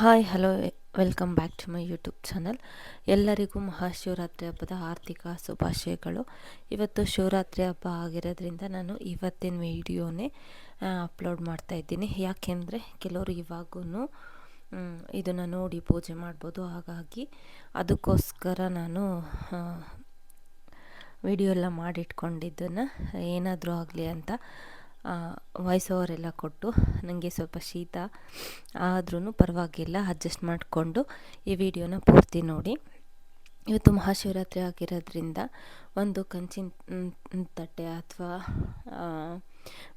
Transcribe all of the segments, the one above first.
Hi, hello, welcome back to my YouTube channel. ಎಲ್ಲರಿಗೂ ಮಹಾಶಿವರಾತ್ರಿ ಹಬ್ಬದ ಆರ್ಥಿಕ ಶುಭಾಶಯಗಳು. ಇವತ್ತು ಶಿವರಾತ್ರಿ ಹಬ್ಬ ಆಗಿರೋದ್ರಿಂದ ನಾನು ಇವತ್ತಿನ ವಿಡಿಯೋನೇ ಅಪ್ಲೋಡ್ ಮಾಡ್ತಾ ಇದ್ದೀನಿ. ಯಾಕೆಂದರೆ ಕೆಲವರು ಇವಾಗೂ ಇದನ್ನು ನೋಡಿ ಪೂಜೆ ಮಾಡ್ಬೋದು. ಹಾಗಾಗಿ ಅದಕ್ಕೋಸ್ಕರ ನಾನು ವಿಡಿಯೋ ಎಲ್ಲ ಮಾಡಿಟ್ಕೊಂಡಿದ್ದನ್ನು ಏನಾದರೂ ಆಗಲಿ ಅಂತ ವಾಯ್ಸ್ ಓವರೆಲ್ಲ ಕೊಟ್ಟು ನನಗೆ ಸ್ವಲ್ಪ ಶೀತ ಆದ್ರೂ ಪರವಾಗಿಲ್ಲ ಅಡ್ಜಸ್ಟ್ ಮಾಡಿಕೊಂಡು ಈ ವಿಡಿಯೋನ ಪೂರ್ತಿ ನೋಡಿ. ಇವತ್ತು ಮಹಾಶಿವರಾತ್ರಿ ಆಗಿರೋದ್ರಿಂದ ಒಂದು ಕಂಚಿನ ತಟ್ಟೆ ಅಥವಾ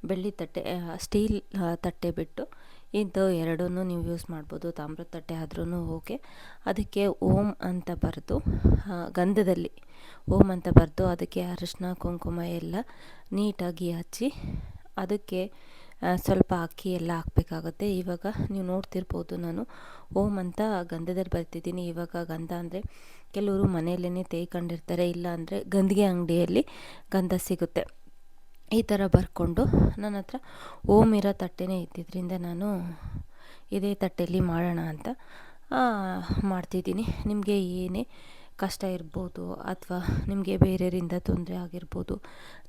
ಬೆಳ್ಳಿ ತಟ್ಟೆ ಸ್ಟೀಲ್ ತಟ್ಟೆ ಬಿಟ್ಟು ಇದು ಎರಡೂ ನೀವು ಯೂಸ್ ಮಾಡ್ಬೋದು, ತಾಮ್ರದ ತಟ್ಟೆ ಆದ್ರೂ ಓಕೆ. ಅದಕ್ಕೆ ಓಂ ಅಂತ ಬರೆದು ಗಂಧದಲ್ಲಿ ಓಂ ಅಂತ ಬರೆದು ಅದಕ್ಕೆ ಅರಿಶಿನ ಕುಂಕುಮ ಎಲ್ಲ ನೀಟಾಗಿ ಹಚ್ಚಿ ಅದಕ್ಕೆ ಸ್ವಲ್ಪ ಅಕ್ಕಿ ಎಲ್ಲ ಹಾಕಬೇಕಾಗುತ್ತೆ. ಇವಾಗ ನೀವು ನೋಡ್ತಿರ್ಬೋದು ನಾನು ಓಮ್ ಅಂತ ಗಂಧದಲ್ಲಿ ಬರ್ತಿದ್ದೀನಿ. ಇವಾಗ ಗಂಧ ಅಂದರೆ ಕೆಲವರು ಮನೆಯಲ್ಲೇ ತೇಯ್ಕೊಂಡಿರ್ತಾರೆ ಇಲ್ಲ ಅಂದರೆ ಗಂಧಿಗೆ ಅಂಗಡಿಯಲ್ಲಿ ಗಂಧ ಸಿಗುತ್ತೆ. ಈ ಥರ ಬರ್ಕೊಂಡು ನನ್ನ ಹತ್ರ ಓಮ್ ಇರೋ ತಟ್ಟೆನೇ ಇದ್ದಿದ್ದರಿಂದ ನಾನು ಇದೇ ತಟ್ಟೆಯಲ್ಲಿ ಮಾಡೋಣ ಅಂತ ಮಾಡ್ತಿದ್ದೀನಿ. ನಿಮಗೆ ಏನೇ ಕಷ್ಟ ಇರ್ಬೋದು ಅಥವಾ ನಿಮಗೆ ಬೇರೆಯವರಿಂದ ತೊಂದರೆ ಆಗಿರ್ಬೋದು,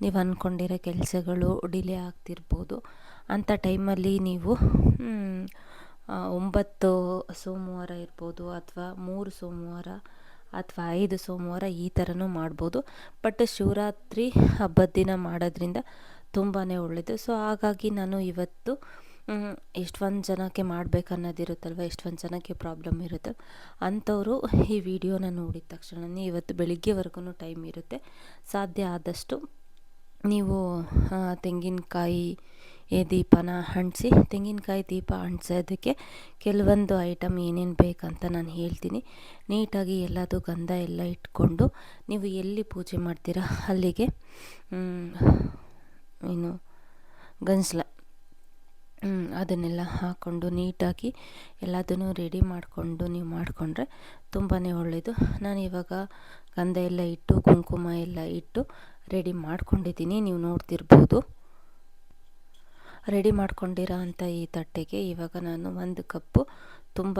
ನೀವು ಅಂದ್ಕೊಂಡಿರೋ ಕೆಲಸಗಳು ಡಿಲೇ ಆಗ್ತಿರ್ಬೋದು ಅಂಥ ಟೈಮಲ್ಲಿ ನೀವು ಒಂಬತ್ತು ಸೋಮವಾರ ಇರ್ಬೋದು ಅಥವಾ ಮೂರು ಸೋಮವಾರ ಅಥವಾ ಐದು ಸೋಮವಾರ ಈ ಥರನೂ ಮಾಡ್ಬೋದು. ಬಟ್ ಶಿವರಾತ್ರಿ ಹಬ್ಬದ ದಿನ ಮಾಡೋದ್ರಿಂದ ತುಂಬಾ ಒಳ್ಳೆಯದು ಸೊ ಹಾಗಾಗಿ ನಾನು ಇವತ್ತು ಎಷ್ಟೊಂದು ಜನಕ್ಕೆ ಮಾಡಬೇಕನ್ನೋದಿರುತ್ತಲ್ವ, ಎಷ್ಟೊಂದು ಜನಕ್ಕೆ ಪ್ರಾಬ್ಲಮ್ ಇರುತ್ತೆ. ಅಂಥವರು ಈ ವಿಡಿಯೋನ ನೋಡಿದ ತಕ್ಷಣವೇ ಇವತ್ತು ಬೆಳಿಗ್ಗೆವರೆಗೂ ಟೈಮ್ ಇರುತ್ತೆ. ಸಾಧ್ಯ ಆದಷ್ಟು ನೀವು ತೆಂಗಿನಕಾಯಿ ದೀಪನ ಅಂಟಿಸಿ ತೆಂಗಿನಕಾಯಿ ದೀಪ ಅಂಟಿಸೋದಕ್ಕೆ ಕೆಲವೊಂದು ಐಟಮ್ ಏನೇನು ಬೇಕಂತ ನಾನು ಹೇಳ್ತೀನಿ. ನೀಟಾಗಿ ಎಲ್ಲದು ಗಂಧ ಎಲ್ಲ ಇಟ್ಕೊಂಡು ನೀವು ಎಲ್ಲಿ ಪೂಜೆ ಮಾಡ್ತೀರಾ ಅಲ್ಲಿಗೆ ಏನು, ಗಂಜಲ. ಅದನ್ನೆಲ್ಲ ಹಾಕ್ಕೊಂಡು ನೀಟಾಗಿ ಎಲ್ಲದನ್ನು ರೆಡಿ ಮಾಡಿಕೊಂಡು ನೀವು ಮಾಡಿಕೊಂಡ್ರೆ ತುಂಬಾ ಒಳ್ಳೆಯದು ನಾನು ಇವಾಗ ಗಂಧ ಎಲ್ಲ ಇಟ್ಟು, ಕುಂಕುಮ ಎಲ್ಲ ಇಟ್ಟು ರೆಡಿ ಮಾಡ್ಕೊಂಡಿದ್ದೀನಿ. ನೀವು ನೋಡ್ತಿರ್ಬೋದು. ರೆಡಿ ಮಾಡ್ಕೊಂಡಿರೋ ಅಂಥ ಈ ತಟ್ಟೆಗೆ ಇವಾಗ ನಾನು ಒಂದು ಕಪ್ಪು ತುಂಬ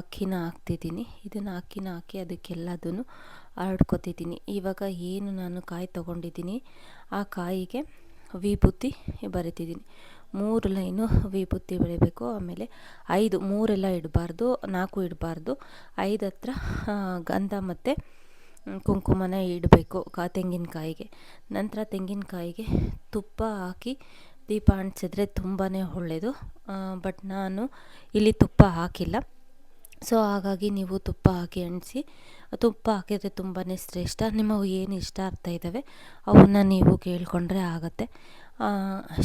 ಅಕ್ಕಿನ ಹಾಕ್ತಿದ್ದೀನಿ. ಇದನ್ನು ಅಕ್ಕಿನ ಹಾಕಿ ಅದಕ್ಕೆಲ್ಲದನ್ನು ಹರಡ್ಕೊತಿದ್ದೀನಿ ಇವಾಗ ಏನು ನಾನು ಕಾಯಿ ತೊಗೊಂಡಿದ್ದೀನಿ, ಆ ಕಾಯಿಗೆ ವಿಭೂತಿ ಬರಿತಿದ್ದೀನಿ. ಮೂರು ಲೈನು ವಿಭೂತಿ ಬೆಳಿಬೇಕು, ಆಮೇಲೆ ಐದು, ಮೂರೆಲ್ಲ ಇಡಬಾರ್ದು, ನಾಲ್ಕು ಇಡಬಾರ್ದು. ಐದು ಹತ್ರ ಗಂಧ ಮತ್ತು ಕುಂಕುಮನ ಇಡಬೇಕು ಕಾ ತೆಂಗಿನಕಾಯಿಗೆ. ನಂತರ ತೆಂಗಿನಕಾಯಿಗೆ ತುಪ್ಪ ಹಾಕಿ ದೀಪ ಅಂಟಿಸಿದ್ರೆ ತುಂಬಾ ಒಳ್ಳೆಯದು ಬಟ್ ನಾನು ಇಲ್ಲಿ ತುಪ್ಪ ಹಾಕಿಲ್ಲ. ಸೊ, ಹಾಗಾಗಿ ನೀವು ತುಪ್ಪ ಹಾಕಿ ಅಂಟಿಸಿ ತುಪ್ಪ ಹಾಕಿದರೆ ತುಂಬಾ ಶ್ರೇಷ್ಠ. ನಿಮಗೆ ಏನು ಇಷ್ಟ ಆಗ್ತಾ ಇದ್ದಾವೆ, ಅವನ್ನ ನೀವು ಕೇಳಿಕೊಂಡ್ರೆ ಆಗುತ್ತೆ.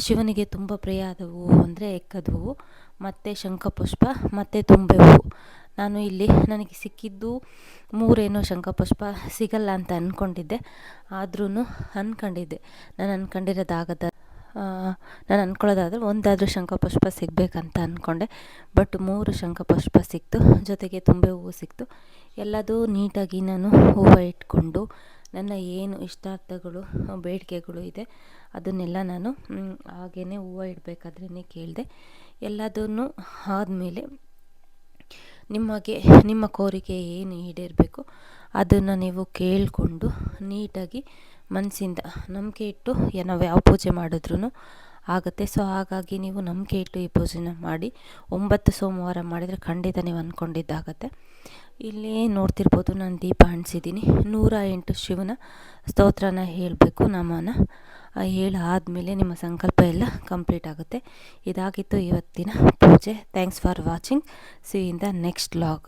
ಶಿವನಿಗೆ ತುಂಬ ಪ್ರಿಯ ಆದ ಹೂವು ಅಂದರೆ ಎಕ್ಕದ ಹೂವು ಮತ್ತು ಶಂಖಪುಷ್ಪ, ಮತ್ತು ತುಂಬೆ ಹೂವು ನಾನು ಇಲ್ಲಿ ನನಗೆ ಸಿಕ್ಕಿದ್ದು ಮೂರೇನೋ ಶಂಖಪುಷ್ಪ ಸಿಗಲ್ಲ ಅಂತ ಅಂದ್ಕೊಂಡಿದ್ದೆ ಆದ್ರೂ ಅಂದ್ಕೊಂಡಿದ್ದೆ ನಾನು ಅಂದ್ಕೊಂಡಿರೋದಾಗದ ನಾನು ಅಂದ್ಕೊಳ್ಳೋದಾದ್ರೆ ಒಂದಾದರೂ ಶಂಖಪುಷ್ಪ ಸಿಗಬೇಕಂತ ಅಂದ್ಕೊಂಡೆ ಬಟ್ ಮೂರು ಶಂಖಪುಷ್ಪ ಸಿಕ್ತು, ಜೊತೆಗೆ ತುಂಬೆ ಹೂವು ಸಿಕ್ತು. ಎಲ್ಲದೂ ನೀಟಾಗಿ ನಾನು ಹೂವು ಇಟ್ಕೊಂಡು ನನ್ನ ಏನು ಇಷ್ಟಾರ್ಥಗಳು, ಬೇಡಿಕೆಗಳು ಇದೆ, ಅದನ್ನೆಲ್ಲ ನಾನು ಹಾಗೇ ಹೂವು ಇಡಬೇಕಾದ್ರೇ ಕೇಳಿದೆ. ಎಲ್ಲದನ್ನು ಆದಮೇಲೆ ನಿಮಗೆ, ನಿಮ್ಮ ಕೋರಿಕೆ ಏನು ಈಡೇರಬೇಕು, ಅದನ್ನು ನೀವು ಕೇಳಿಕೊಂಡು ನೀಟಾಗಿ ಮನಸ್ಸಿಂದ ನಂಬಿಕೆ ಇಟ್ಟು ನಾವು ಯಾವ ಪೂಜೆ ಮಾಡಿದ್ರೂ ಆಗುತ್ತೆ. ಸೊ ಹಾಗಾಗಿ ನೀವು ನಂಬಿಕೆ ಇಟ್ಟು ಈ ಪೂಜೆನ ಮಾಡಿ, ಒಂಬತ್ತು ಸೋಮವಾರ ಮಾಡಿದರೆ ಖಂಡಿತ ನೀವು ಅಂದ್ಕೊಂಡಿದ್ದಾಗತ್ತೆ. ಇಲ್ಲಿ ನೋಡ್ತಿರ್ಬೋದು, ನಾನು ದೀಪ ಅಂಟಿಸಿದ್ದೀನಿ ನೂರ ಎಂಟು ಶಿವನ ಸ್ತೋತ್ರನ ಹೇಳಬೇಕು ನಾಮನ. ಹೇಳಾದಮೇಲೆ ನಿಮ್ಮ ಸಂಕಲ್ಪ ಎಲ್ಲ ಕಂಪ್ಲೀಟ್ ಆಗುತ್ತೆ. ಇದಾಗಿತ್ತು ಇವತ್ತಿನ ಪೂಜೆ. Thanks for watching see in the next vlog